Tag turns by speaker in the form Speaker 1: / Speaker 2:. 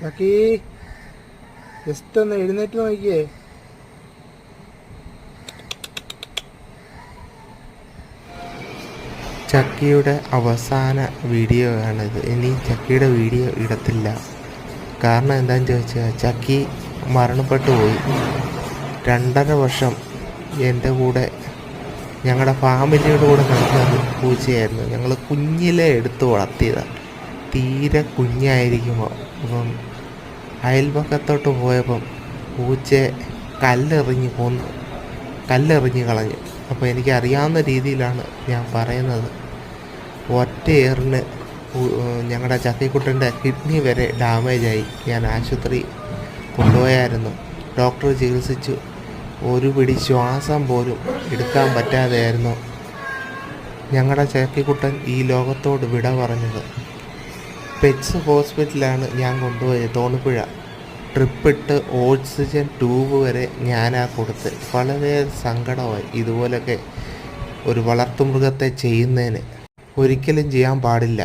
Speaker 1: ചക്കി just ഒന്ന് എഴുന്നേറ്റ് നോക്കിയേ.
Speaker 2: ചക്കിയുടെ അവസാന വീഡിയോ ആണിത്. ഇനി ചക്കിയുടെ വീഡിയോ ഇടത്തില്ല. കാരണം എന്താണെന്ന് ചോദിച്ചാൽ ചക്കി മരണപ്പെട്ടു പോയി. രണ്ടര വർഷം എന്റെ കൂടെ ഞങ്ങളുടെ ഫാമിലിയുടെ കൂടെ നടന്ന പൂച്ചയായിരുന്നു ഞങ്ങൾ കുഞ്ഞിലെ എടുത്ത് വളർത്തിയതാണ് തീരെ കുഞ്ഞായിരിക്കുമ്പോൾ അപ്പം അയൽപക്കത്തോട്ട് പോയപ്പം പൂച്ചയെ കല്ലെറിഞ്ഞ് കൊന്നു കല്ലെറിഞ്ഞ് കളഞ്ഞു. അപ്പോൾ എനിക്കറിയാവുന്ന രീതിയിലാണ് ഞാൻ പറയുന്നത്. ഒറ്റ എയറിന് ഞങ്ങളുടെ ചക്കിക്കുട്ടന്റെ കിഡ്നി വരെ ഡാമേജായി. ഞാൻ ആശുപത്രി കൊണ്ടുപോയായിരുന്നു. ഡോക്ടർ ചികിത്സിച്ചു. ഒരു പിടി ശ്വാസം പോലും എടുക്കാൻ പറ്റാതെയായിരുന്നു ഞങ്ങളുടെ ചക്കിക്കുട്ടൻ ഈ ലോകത്തോട് വിട പറഞ്ഞത്. പെറ്റ്സ് ഹോസ്പിറ്റലാണ് ഞാൻ കൊണ്ടുപോയത് തോണിപ്പുഴ. ട്രിപ്പിട്ട് ഓക്സിജൻ ട്യൂബ് വരെ ഞാനാ കൊടുത്ത്. വളരെ സങ്കടമായി ഇതുപോലൊക്കെ ഒരു വളർത്തുമൃഗത്തെ ചെയ്യുന്നതിന്. ഒരിക്കലും ചെയ്യാൻ പാടില്ല.